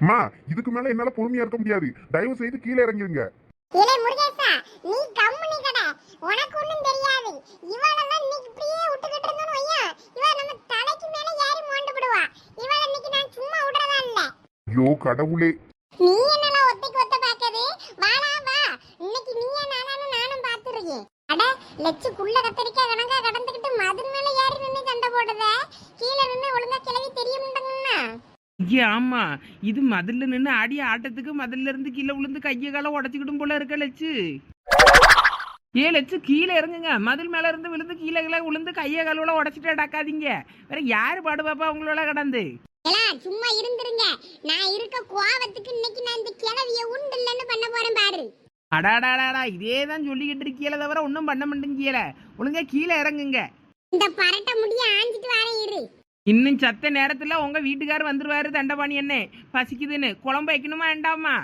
அம்மா இதுக்கு மேல என்னால பொறுமையா இருக்க முடியாது. தயவு செய்து கீழே இறங்கிருங்க. இலே முருகேசா நீ கம்முனி கடை. உனக்கு ஒண்ணும் தெரியாது. இவளெல்லாம் இன்னைக்கு இப்படியே விட்டுக்கிட்டு இருந்தோம் ஐயா இவ நம்ம தலைக்கு மேல ஏறி மோண்டு விடுவா. இவள இன்னைக்கு நான் சும்மா விடுறதா இல்ல. ஐயோ கடவுளே. நீ என்னலாம் ஒத்தைக்கு ஒத்த பாக்குது வாடா வா. இன்னைக்கு நீயே நானானு நானும் பாத்துருக்கேன் அட லட்சுக்குள்ள ஐயா ஆமா. இது மதில்ல நின்று ஆடிய ஆட்டத்துக்கு மதில்ல இருந்து கீழே விழுந்து கையை காலை உடச்சிக்கிட்டும் போல இருக்க லட்சு ஏ லட்சு கீழே இறங்குங்க. மதில் மேல இருந்து விழுந்து கீழே கீழே விழுந்து கையை காலோட உடச்சிட்டு அடக்காதீங்க வேற யாரு பாடு பாப்பா உங்களோட கடந்து? சும்மா இருந்துருங்க. நான் இருக்க கோவத்துக்கு இன்னைக்கு நான் இந்த கிளவிய உண்டு இல்லைன்னு பண்ண போறேன் பாரு. அடாடாடாடா இதே தான் சொல்லிக்கிட்டு இருக்கீல தவிர ஒன்றும் பண்ண மாட்டேங்கல ஒழுங்கா கீழே இறங்குங்க. இந்த பரட்ட முடிய ஆஞ்சிட்டு வரேன் இரு. இன்னும் சத்த நேரத்துல உங்க வீட்டுக்காரர் வந்துருவாரு தண்டபாணி என்ன பசிக்குதுன்னு. குழம்பு வைக்கணுமா வேண்டாமா?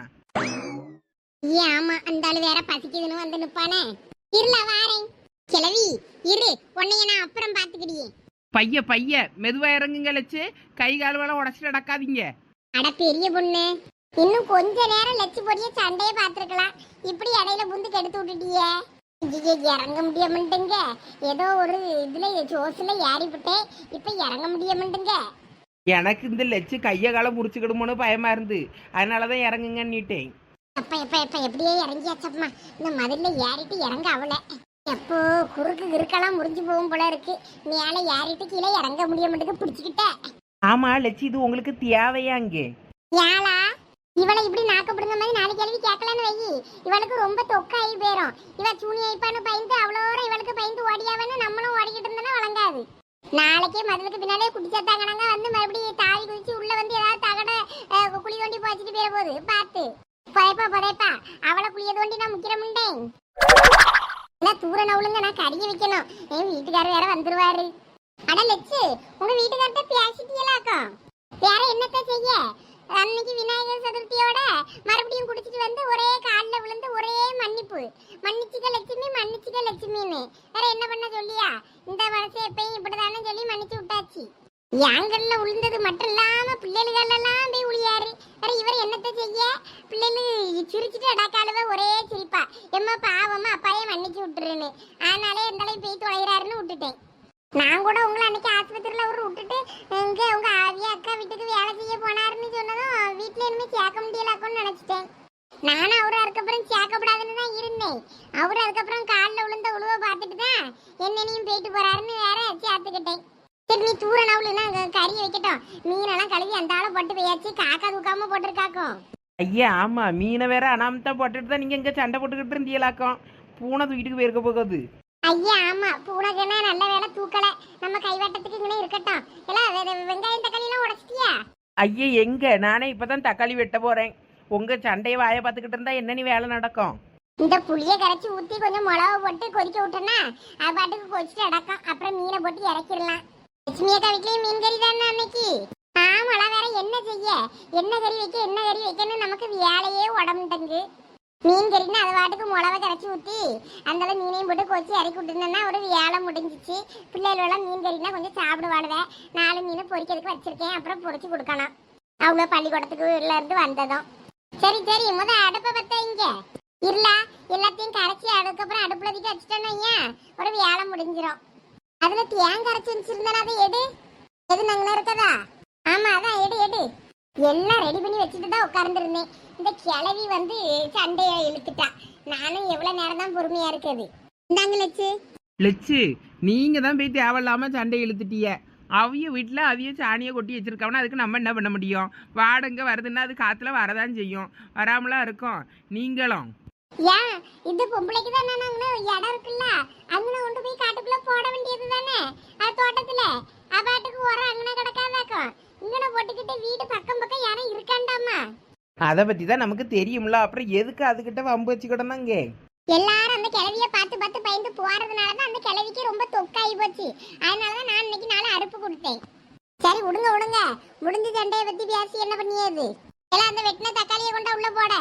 ஏ ஆமா. அந்த ஆளு வேற பசிக்குதுன்னு வந்து நிப்பானே. இருல வாரேன். கிளவி இரு. உன்னைய நான் அப்புறம் பாத்துக்கிடியே பைய பைய மெதுவா இறங்குங்க லட்சு கை கால் வேலை உடச்சிட்டு அடக்காதீங்க அட பெரிய பொண்ணு. இன்னும் கொஞ்ச நேரம் லட்சி பொடிய சண்டையே பார்த்திருக்கலாம். இப்படி இடையில புந்து கெடுத்து விட்டுட்டியே. இறங்க முடியாமட்டுங்க ஏதோ ஒரு இதுல ஜோஸ்ல ஏறி விட்டேன் இப்ப இறங்க முடியாமட்டுங்க எனக்கு இந்த லட்சு கையை காலை முறிச்சுக்கிடுமோன்னு பயமா இருந்து. அதனாலதான் இறங்குங்கன்னுட்டேன். அப்ப எப்ப எப்ப எப்படியே இறங்கியாச்சப்பமா இந்த மதுல ஏறிட்டு இறங்க அவள. எப்போ குறுக்கு கிறுக்கெல்லாம் முறிஞ்சு போகும் போல இருக்கு. மேல ஏறிட்டு கீழே இறங்க முடிய மாட்டேங்க பிடிச்சுக்கிட்ட ஆமா லட்சு இது உங்களுக்கு தேவையா அங்கே ஏலா இவளை இப்படி நாக்கப்படுங்க மாதிரி நாலு கேள்வி கேட்கலன்னு வை. இவளுக்கு ரொம்ப தொக்காயி போயிடும் இவ சூனி ஐப்பான்னு பயந்து தூரம் இவளுக்கு பயந்து ஓடியாவன்னு நம்மளும் ஓடிக்கிட்டு இருந்தோம்னா வழங்காது. நாளைக்கே மதுளுக்கு பின்னாலே குடிச்சாத்தாங்கனாங்க வந்து மறுபடியும் தாவி குதிச்சு உள்ள வந்து ஏதாவது தகட குழி தோண்டி போச்சுட்டு போயிட போகுது பார்த்து புதைப்பா புதைப்பா அவளை குழிய தோண்டி நான் முக்கிற முண்டேன். எல்லாம் தூர நவுளுங்க நான் கறிய வைக்கணும். என் வீட்டுக்காரர் வேற வந்துருவாரு. அட லெச்சு உங்க வீட்டுக்கார்ட்ட பேசிட்டீங்களாக்கும் வேற என்னத்த செய்ய? அன்னைக்கு விநாயகர் சதுர்த்தியோட மறுபடியும் குடிச்சிட்டு வந்து ஒரே காலில் விழுந்து ஒரே மன்னிப்பு. மன்னிச்சுக்க லட்சுமி மன்னிச்சுக்க லட்சுமின்னு. வேற என்ன பண்ண சொல்லியா? இந்த வருஷம் எப்பயும் இப்படிதானே சொல்லி மன்னிச்சு விட்டாச்சு. யாங்கல்ல விழுந்தது மட்டும் இல்லாம பிள்ளைகளெல்லாம் போய் உளியாரு வேற இவர் என்னத்த செய்ய? பிள்ளைகள் சிரிச்சுட்டு அடாக்காலுவ ஒரே சிரிப்பா. எம்மா பாவமா அப்பாயே மன்னிச்சு விட்டுருன்னு. ஆனாலே எந்தாலையும் போய் தொலைகிறாருன்னு விட்டுட்டேன். நான் கூட உங்களை அன்னைக்கு ஆசை நானும் அவரு அதுக்கப்புறம் சேர்க்கப்படாதுன்னு தான் இருந்தேன். அவரு அதுக்கப்புறம் காலில் விழுந்த உழுவ பார்த்துட்டு தான் என்னனையும் போயிட்டு போறாருன்னு வேற சேர்த்துக்கிட்டேன். சரி நீ தூர அங்க கறி வைக்கட்டும். மீனெல்லாம் கழுவி அந்த ஆளை போட்டு போயாச்சு. காக்கா தூக்காம போட்டிருக்காக்கும் ஐயா ஆமா மீனை வேற அனாமத்தா போட்டுட்டு தான் நீங்க இங்க சண்டை போட்டுக்கிட்டு இருந்தீங்களாக்கும் பூனை தூக்கிட்டு போயிருக்க போகுது. ஐயா ஆமா பூனைக்குன்னா நல்ல வேலை தூக்கல. நம்ம கைவட்டத்துக்கு இங்கே இருக்கட்டும். எல்லாம் வெங்காயம் தக்காளி எல்லாம் உடச்சிட்டியா? ஐயா எங்க? நானே இப்பதான் தக்காளி வெட்ட போறேன். உங்க சண்டையை வாயை பார்த்துக்கிட்டு இருந்தா என்ன நீ வேலை நடக்கும்? இந்த புளிய கரைச்சி ஊத்தி கொஞ்சம் மிளகு போட்டு கொதிக்க விட்டோன்னா அது பாட்டுக்கு கொதிச்சுட்டு அடக்கம் அப்புறம் மீனை போட்டு இறக்கிடலாம். லட்சுமி அக்கா வீட்லயும் மீன் கறி தானே அன்னைக்கு? ஆமாடா வேற என்ன செய்ய? என்ன கறி வைக்க என்ன கறி வைக்கன்னு நமக்கு வேலையே உடம்புட்டங்கு மீன் கறின்னா அது பாட்டுக்கு மிளகா கரைச்சி ஊத்தி அந்த மீனையும் போட்டு கொச்சி இறக்கி விட்டுருந்தேன்னா ஒரு வேலை முடிஞ்சிச்சு. பிள்ளைகளெல்லாம் மீன் கறினா கொஞ்சம் சாப்பிடுவாடுவேன் நாலு மீன் பொரிக்கிறதுக்கு வச்சிருக்கேன். அப்புறம் பொரிச்சு கொடுக்கணும் அவங்க பள்ளிக்கூடத்துக்கு இருந்து வந்ததும். சரி சரி முத அடுப்பை பத்த இங்க. இல்ல எல்லாத்தையும் கரைச்சி அதுக்கப்புறம் அடுப்புல தூக்கி வச்சுட்டோன்னு வையேன், ஒரு வேலை முடிஞ்சிரும். அதுல தேங்காய் அரைச்சி வச்சிருந்தா அதை எடு. எது நாங்களா இருக்கதா? ஆமா அதான் எடு எடு. எல்லாம் ரெடி பண்ணி வச்சுட்டு தான் உட்கார்ந்துருந்தேன். இந்த கிளவி வந்து சண்டைய இழுத்துட்டா. நானும் எவ்வளவு நேரம் தான் பொறுமையா இருக்குது. இந்தாங்க லட்சு லட்சு நீங்க தான் போய் தேவையில்லாம சண்டை இழுத்துட்டீங்க. அவிய வீட்டில் அவிய சாணியை கொட்டி வச்சிருக்காங்கன்னா அதுக்கு நம்ம என்ன பண்ண முடியும்? வாடகை வருதுன்னா அது காத்துல வரதான் செய்யும். வராமலாம் இருக்கும். நீங்களும் ஏன்? இந்த பொம்பளைக்கு தானே நாங்க இடம் இருக்குல்ல? அங்கன கொண்டு போய் காட்டுக்குள்ள போட வேண்டியது தானே? அது தோட்டத்துல. அப்பாட்டுக்கு உரம் அங்கன கிடக்காதாக்கும் இங்கன போட்டுக்கிட்டு வீடு பக்கம் பக்கம் யாரும் இருக்காண்டாமா? அதை பத்தி தான் நமக்கு தெரியும்ல. அப்புறம் எதுக்கு அதுகிட்ட வம்பு வச்சுக்கிடந்தாங்க எல்லாரும் அந்த கிழவிய பார்த்து பார்த்து பயந்து போறதுனால தான் அந்த கிழவிக்கு ரொம்ப தொக்காயி போச்சு. அதனால தான் கொடுத்தேன் சரி விடுங்க விடுங்க முடிஞ்ச சண்டையை பத்தி பேசி என்ன பண்ணியது? எல்லாம் அந்த வெட்டின தக்காளியை கொண்டா உள்ள போட?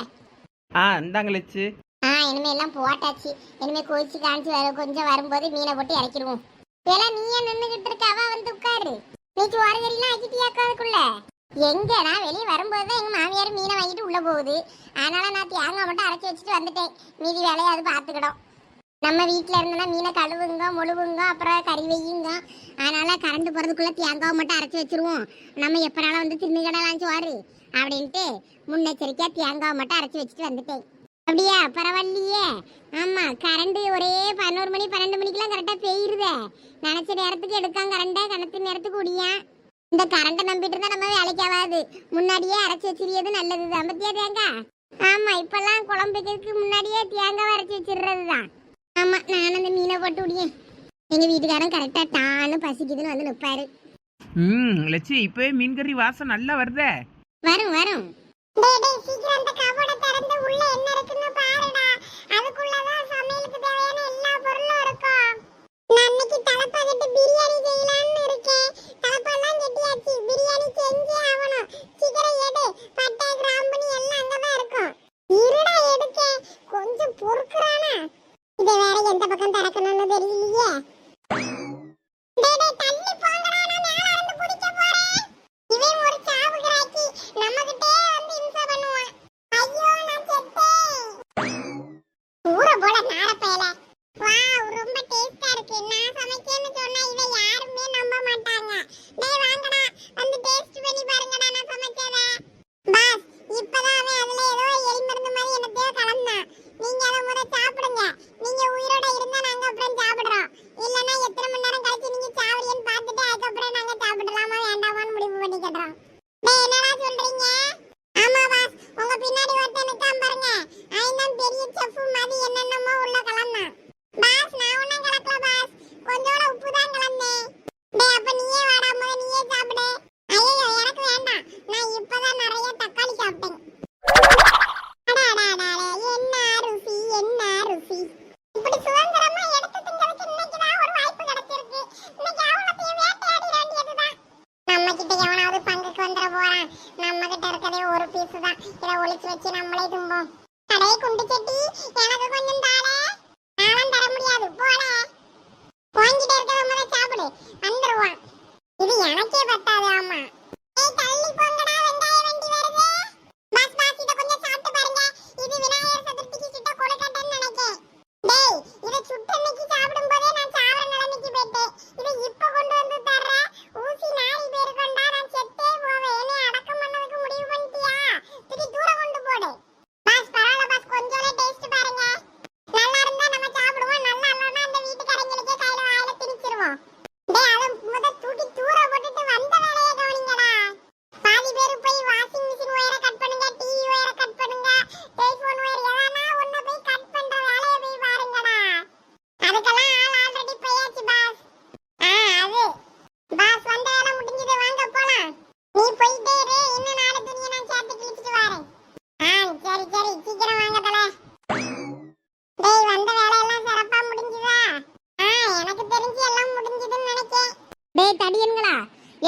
ஆ இந்தாங்க லட்சு ஆ இனிமே எல்லாம் போட்டாச்சு. இனிமே கொதிச்சு காமிச்சு வர கொஞ்சம் வரும்போது மீனை போட்டு இறக்கிடுவோம். இதெல்லாம் நீயே நின்னுகிட்டு இருக்க? அவ வந்து உட்காரு. நீ சோறு கறிலாம் ஆக்கிட்டியாக்கா அதுக்குள்ள? எங்க? நான் வெளியே வரும்போது தான் எங்க மாமியார் மீனை வாங்கிட்டு உள்ள போகுது. அதனால நான் தேங்காய் மட்டும் அரைச்சி வச்சுட்டு வந்துட்டேன். மீதி வேலையை அது பார்த்துக்கிடும். நம்ம வீட்டில் இருந்தோன்னா மீனை கழுவுங்க முழுவுங்க அப்புறம் கறி வையுங்க. அதனால் கரண்ட் போகிறதுக்குள்ளே தேங்காவை மட்டும் அரைச்சி வச்சிருவோம். நம்ம எப்போனாலும் வந்து தின்னுக்கிடலாம் சோறு அப்படின்ட்டு முன்னெச்சரிக்கையாக தேங்காவை மட்டும் அரைச்சி வச்சுட்டு வந்துட்டேன். அப்படியா? பரவாயில்லையே. ஆமாம் கரண்ட் ஒரே பதினோரு மணி பன்னெண்டு மணிக்கெலாம் கரெக்டாக பெய்யுதே. நினச்ச நேரத்துக்கு எடுக்கான் கரண்டை கணத்து நேரத்துக்கு ஓடியா இந்த கரண்ட்டை நம்பிட்டு இருந்தால் நம்ம வேலைக்காகாது முன்னாடியே அரைச்சி வச்சிருக்கிறது நல்லது தான் பத்தியா தேங்காய்? ஆமாம் இப்போல்லாம் குழம்பு வைக்கிறதுக்கு முன்னாடியே தேங்காய் அரைச்சி வச்சிடுறது தான் ஆமா நான் அந்த மீனை போட்டு விடியேன் எங்க வீட்டுக்காரன் கரெக்டா டான்னு பசிக்குதுன்னு வந்து நிப்பாரு. ம் லட்சு இப்பவே மீன் கறி வாசம் நல்லா வருதே. வரும் வரும். டேய் டேய் சீக்கிரம் அந்த கபோர்ட திறந்து உள்ள என்ன இருக்குன்னு பாருடா. அதுக்குள்ளதான்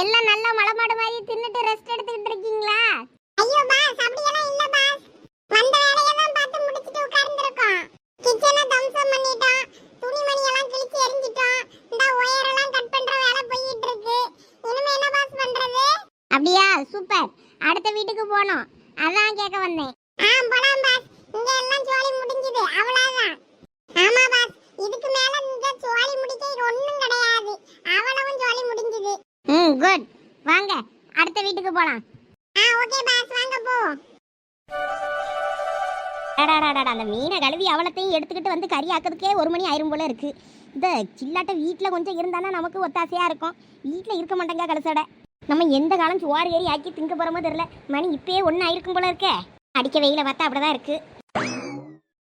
எல்லாம் நல்லா மலமாடு மாதிரி தின்னுட்டு ரெஸ்ட் எடுத்துக்கிட்டு இருக்கீங்களா? ஐயோ பாஸ் அப்படியெல்லாம் இல்ல பாஸ் வந்த வேலையெல்லாம் பார்த்து முடிச்சிட்டு உட்கார்ந்துருக்கோம். கிச்சனை தம்சம் பண்ணிட்டோம். துணிமணி எல்லாம் கிழிச்சு எரிஞ்சிட்டோம். இந்த ஒயர் எல்லாம் கட் பண்ற வேலை போயிட்டு இருக்கு இனிமே என்ன பாஸ் பண்றது? அப்படியா சூப்பர் அடுத்த வீட்டுக்கு போனோம் அதான் கேட்க வந்தேன். ஆ போலாம் பாஸ் இங்க எல்லாம் ஜோலி முடிஞ்சது. அவ்வளவுதான். ஆமா பாஸ் இதுக்கு மேல இந்த ஜோலி முடிக்க ஒண்ணும் கிடையாது. அவ்வளவும் ஜோலி முடிஞ்சது. ம் குட் வாங்க அடுத்த வீட்டுக்கு போலாம். ஆ ஓகே பாஸ் வாங்க போ. அடாடாடாடா அந்த மீனை கழுவி அவளத்தையும் எடுத்துக்கிட்டு வந்து கறி ஆக்கிறதுக்கே ஒரு மணி ஆயிரும் போல இருக்கு இந்த சில்லாட்ட வீட்டில் கொஞ்சம் இருந்தானா நமக்கு ஒத்தாசையாக இருக்கும் வீட்டில் இருக்க மாட்டேங்க கலசோட நம்ம எந்த காலம் சுவார் ஏறி ஆக்கி திங்க போகிறோமோ தெரில மணி இப்பயே ஒன்று ஆயிருக்கும் போல இருக்கே அடிக்க வெயில பார்த்தா அப்படிதான் இருக்கு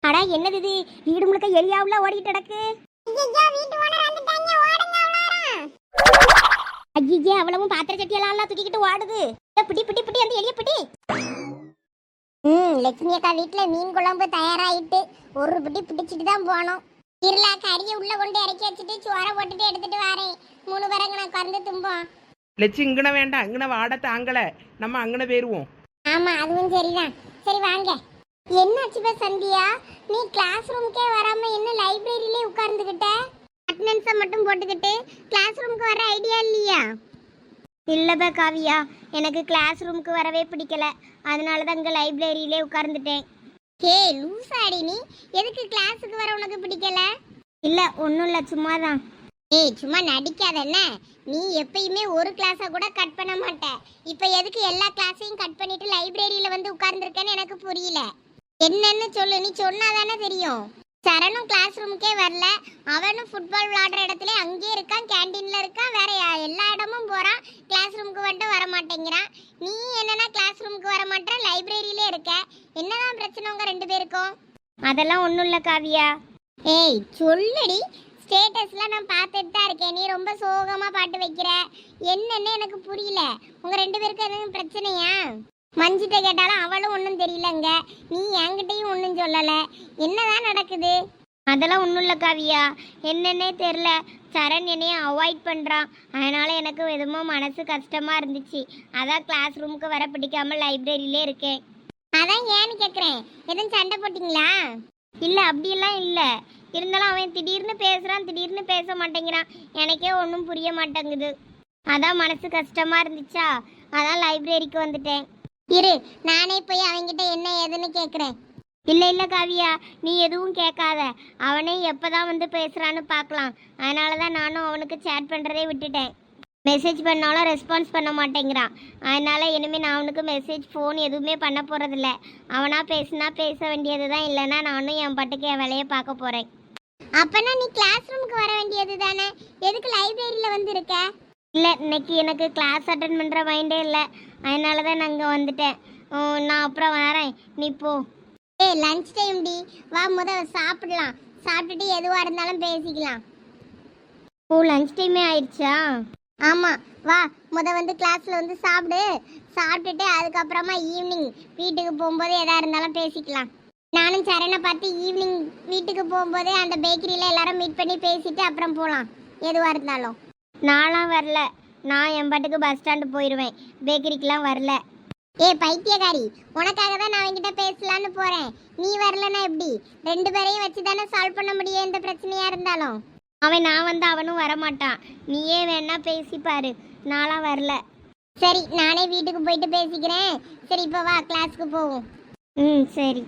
அடா என்னது இது வீடு முழுக்க எலியாவுல ஓடிட்டு கிடக்கு ஐயே அவ்வளவும் பாத்திர சட்டியெல்லாம் எல்லாம் தூக்கிக்கிட்டு ஓடுது. பிடி பிடி பிடி அந்த எலிய பிடி. ம் லட்சுமி அக்கா வீட்ல மீன் குழம்பு தயாராயிட்டு ஒரு பிடி பிடிச்சிட்டு தான் போனோம். இருளா கறியை உள்ள கொண்டு இறக்கி வச்சுட்டு சோறை போட்டுட்டு எடுத்துட்டு வரேன். மூணு பேரங்க நான் கறந்து தும்போம். லட்சு இங்கன வேண்டாம் இங்கன வாட தாங்கல. நம்ம அங்கன போயிருவோம் ஆமா அதுவும் சரிதான். சரி வாங்க. என்னாச்சு பா சந்தியா? நீ கிளாஸ் ரூம்க்கே உட்கார்ந்துகிட்ட அட்டெண்டன்ஸை மட்டும் போட்டுக்கிட்டு கிளாஸ் ரூமுக்கு வர ஐடியா இல்லையா? இல்லைப்பா காவியா எனக்கு கிளாஸ் ரூமுக்கு வரவே பிடிக்கல. அதனால தான் இங்கே லைப்ரரியிலே உட்கார்ந்துட்டேன். ஹே லூசாடி நீ. எதுக்கு கிளாஸுக்கு வர உனக்கு பிடிக்கல? இல்லை ஒன்றும் இல்லை சும்மா தான் ஏய் சும்மா நடிக்காத என்ன? நீ எப்பயுமே ஒரு கிளாஸை கூட கட் பண்ண மாட்ட. இப்போ எதுக்கு எல்லா கிளாஸையும் கட் பண்ணிட்டு லைப்ரரியில வந்து உட்கார்ந்துருக்கேன்னு எனக்கு புரியல. என்னன்னு சொல்லு நீ சொன்னாதானே தெரியும். சரணும் கிளாஸ் ரூமுக்கே வரல. அவனும் ஃபுட்பால் விளையாடுற இடத்துல அங்கேயே இருக்கான் கேண்டீன்ல இருக்கான் வேற எல்லா இடமும் போறான். கிளாஸ் ரூமுக்கு வந்துட்டு வர மாட்டேங்கிறான் நீ என்னன்னா கிளாஸ் ரூமுக்கு வர மாட்டேற லைப்ரரியிலே இருக்க. என்னதான் பிரச்சனை உங்க ரெண்டு பேருக்கும்? அதெல்லாம் ஒன்றும் இல்லை காவியா. ஏய் சொல்லுடி. ஸ்டேட்டஸ்ல நான் பார்த்துட்டு தான் இருக்கேன். நீ ரொம்ப சோகமா பாட்டு வைக்கிற. என்னன்னு எனக்கு புரியல. உங்க ரெண்டு பேருக்கு எதுவும் பிரச்சனையா? மஞ்சிட்ட கேட்டாலும் அவளும் ஒன்றும் தெரியலங்க. நீ என்கிட்டயும் ஒன்றும் சொல்லல. என்னதான் நடக்குது? அதெல்லாம் ஒன்றும் இல்லை காவியா என்னன்னே தெரில சரண் என்னைய அவாய்ட் பண்ணுறான் அதனால எனக்கு எதுவும் மனசு கஷ்டமாக இருந்துச்சு. அதான் கிளாஸ் ரூமுக்கு வர பிடிக்காம லைப்ரரியிலே இருக்கேன். அதான் ஏன்னு கேட்குறேன் எதுவும் சண்டை போட்டிங்களா? இல்லை அப்படியெல்லாம் இல்லை. இருந்தாலும் அவன் திடீர்னு பேசுகிறான் திடீர்னு பேச மாட்டேங்கிறான். எனக்கே ஒன்றும் புரிய மாட்டேங்குது. அதான் மனசு கஷ்டமாக இருந்துச்சா? அதான் லைப்ரரிக்கு வந்துட்டேன். இரு நானே போய் அவன்கிட்ட என்ன ஏதுன்னு கேட்குறேன் இல்லை இல்லை காவியா நீ எதுவும் கேட்காத. அவனே எப்போ தான் வந்து பேசுகிறான்னு பார்க்கலாம். அதனால தான் நானும் அவனுக்கு சேட் பண்ணுறதே விட்டுட்டேன். மெசேஜ் பண்ணாலும் ரெஸ்பான்ஸ் பண்ண மாட்டேங்கிறான். அதனால இனிமேல் நான் அவனுக்கு மெசேஜ் ஃபோன் எதுவுமே பண்ண போகிறதில்ல அவனாக பேசுனா பேச வேண்டியது தான் இல்லைன்னா நானும் என் பாட்டுக்கு என் வேலையை பார்க்க போகிறேன் அப்பனா நீ கிளாஸ் ரூமுக்கு வர வேண்டியது தானே? எதுக்கு லைப்ரரியில் வந்து இருக்க? இல்லை இன்னைக்கு எனக்கு கிளாஸ் அட்டன் பண்ணுற மைண்டே இல்லை. அதனால தான் நான் இங்கே வந்துட்டேன். நான் அப்புறம் வரேன். நீ போ. ஏய் லஞ்ச் டைம் டி. வா முதல்ல சாப்பிடலாம். சாப்பிட்டுட்டு எதுவாக இருந்தாலும் பேசிக்கலாம். ஓ லஞ்ச் டைமே ஆயிடுச்சா? ஆமாம் வா முத வந்து கிளாஸில் வந்து சாப்பிடு. சாப்பிட்டுட்டு அதுக்கப்புறமா ஈவினிங் வீட்டுக்கு போகும்போது எதாக இருந்தாலும் பேசிக்கலாம். நானும் சரணை பார்த்து ஈவினிங் வீட்டுக்கு போகும்போதே அந்த பேக்கரியில் எல்லாரும் மீட் பண்ணி பேசிட்டு அப்புறம் போகலாம் எதுவாக இருந்தாலும். நானும் வரல. நான் என் பாட்டுக்கு பஸ் ஸ்டாண்டு போயிடுவேன் பேக்கரிக்கெலாம் வரல. ஏ பைத்தியக்காரி உனக்காக தான் நான் அவன்கிட்ட பேசலான்னு போகிறேன் நீ வரலன்னா எப்படி? ரெண்டு பேரையும் வச்சு தானே சால்வ் பண்ண முடியும் எந்த பிரச்சனையாக இருந்தாலும். அவன் நான் வந்து அவனும் வரமாட்டான். நீயே வேணா பேசிப்பாரு நான்லாம் வரல. சரி நானே வீட்டுக்கு போயிட்டு பேசிக்கிறேன். சரி இப்போ வா கிளாஸ்க்கு போவோம். ம் சரி.